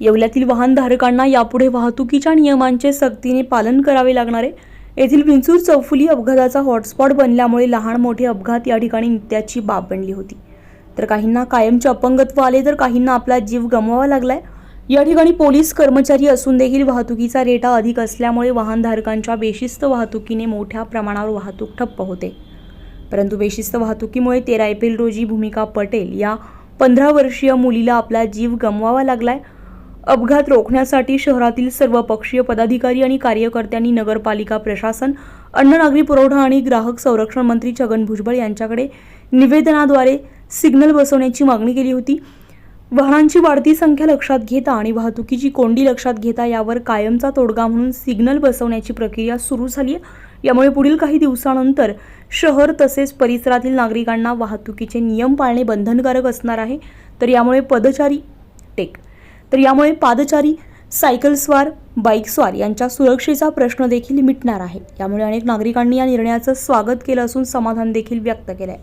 येवल्यातील वाहनधारकांना यापुढे वाहतुकीच्या नियमांचे सक्तीने पालन करावे लागणार आहे. येथील विंचूर चौफुली अपघाताचा हॉटस्पॉट बनल्यामुळे लहान मोठे अपघात या ठिकाणी नित्याची बाब बनली होती. तर काहींना कायमचे अपंगत्व आले तर काहींना आपला जीव गमवावा लागलाय. या ठिकाणी पोलीस कर्मचारी असून देखील वाहतुकीचा रेटा अधिक असल्यामुळे वाहनधारकांच्या बेशिस्त वाहतुकीने मोठ्या प्रमाणावर वाहतूक ठप्प होते. परंतु बेशिस्त वाहतुकीमुळे तेरा एप्रिल रोजी भूमिका पटेल या पंधरा वर्षीय मुलीला आपला जीव गमवावा लागलाय. अपघात रोखण्यासाठी शहरातील सर्व पक्षीय पदाधिकारी आणि कार्यकर्त्यांनी नगरपालिका प्रशासन अन्न नागरी पुरवठा आणि ग्राहक संरक्षण मंत्री छगन भुजबळ यांच्याकडे निवेदनाद्वारे सिग्नल बसवण्याची मागणी केली होती. वाहनांची वाढती संख्या लक्षात घेता आणि वाहतुकीची कोंडी लक्षात घेता यावर कायमचा तोडगा म्हणून सिग्नल बसवण्याची प्रक्रिया सुरू झाली आहे. यामुळे पुढील काही दिवसानंतर शहर तसेच परिसरातील नागरिकांना वाहतुकीचे नियम पाळणे बंधनकारक असणार आहे. तर यामुळे पदचारी टेक तर यामुळे पादचारी सायकलस्वार बाईकस्वार यांच्या सुरक्षेचा प्रश्न देखील मिटणार आहे. यामुळे अनेक नागरिकांनी या निर्णयाचं स्वागत केलं असून समाधान देखील व्यक्त केलं आहे